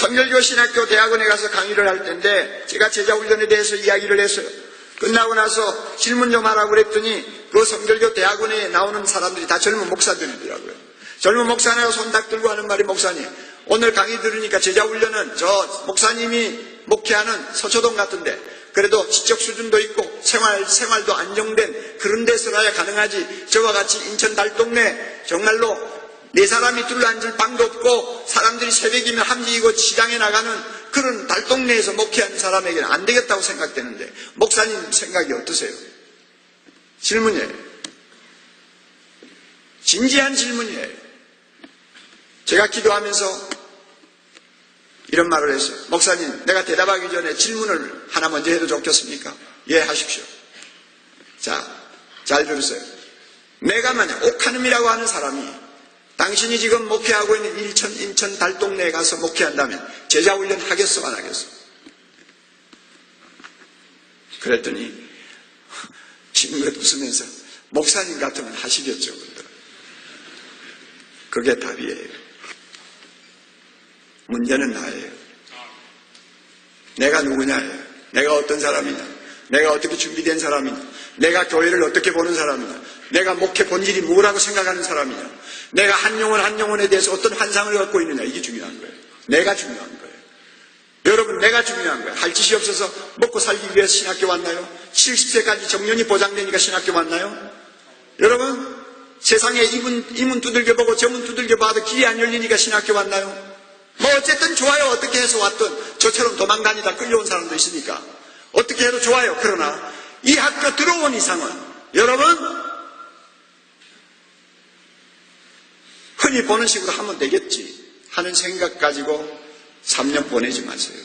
성결교 신학교 대학원에 가서 강의를 할 텐데 제가 제자 훈련에 대해서 이야기를 했어요. 끝나고 나서 질문 좀 하라고 그랬더니 그 성결교 대학원에 나오는 사람들이 다 젊은 목사들이더라고요. 젊은 목사나 손딱 들고 하는 말이 목사님 오늘 강의 들으니까 제자 훈련은 저 목사님이 목회하는 서초동 같은데 그래도 지적 수준도 있고 생활 생활도 안정된 그런 데서라야 가능하지 저와 같이 인천 달동네 정말로 네 사람이 둘러앉을 방도 없고 사람들이 새벽이면 함지이고 시장에 나가는 그런 달동네에서 목회하는 사람에게는 안 되겠다고 생각되는데 목사님 생각이 어떠세요? 질문이에요. 진지한 질문이에요. 제가 기도하면서 이런 말을 했어요. 목사님, 내가 대답하기 전에 질문을 하나 먼저 해도 좋겠습니까? 예, 하십시오. 자, 잘 들으세요. 내가 만약 옥하눔이라고 하는 사람이 당신이 지금 목회하고 있는 일천, 인천 달동네에 가서 목회한다면 제자 훈련 하겠어, 안 하겠어? 그랬더니 친구가 웃으면서 목사님 같으면 하시겠죠. 그게 답이에요. 문제는 나예요. 내가 누구냐예요. 내가 어떤 사람이냐. 내가 어떻게 준비된 사람이냐. 내가 교회를 어떻게 보는 사람이냐. 내가 목회 본질이 뭐라고 생각하는 사람이냐. 내가 한 영혼 한 영혼에 대해서 어떤 환상을 갖고 있느냐. 이게 중요한 거예요. 내가 중요한 거예요. 여러분 내가 중요한 거예요. 할 짓이 없어서 먹고 살기 위해서 신학교 왔나요? 70세까지 정년이 보장되니까 신학교 왔나요? 여러분 세상에 이문, 이문 두들겨 보고 저문 두들겨 봐도 길이 안 열리니까 신학교 왔나요? 뭐 어쨌든 좋아요. 어떻게 해서 왔든 저처럼 도망다니다 끌려온 사람도 있으니까 어떻게 해도 좋아요. 그러나 이 학교 들어온 이상은 여러분 흔히 보는 식으로 하면 되겠지 하는 생각 가지고 3년 보내지 마세요.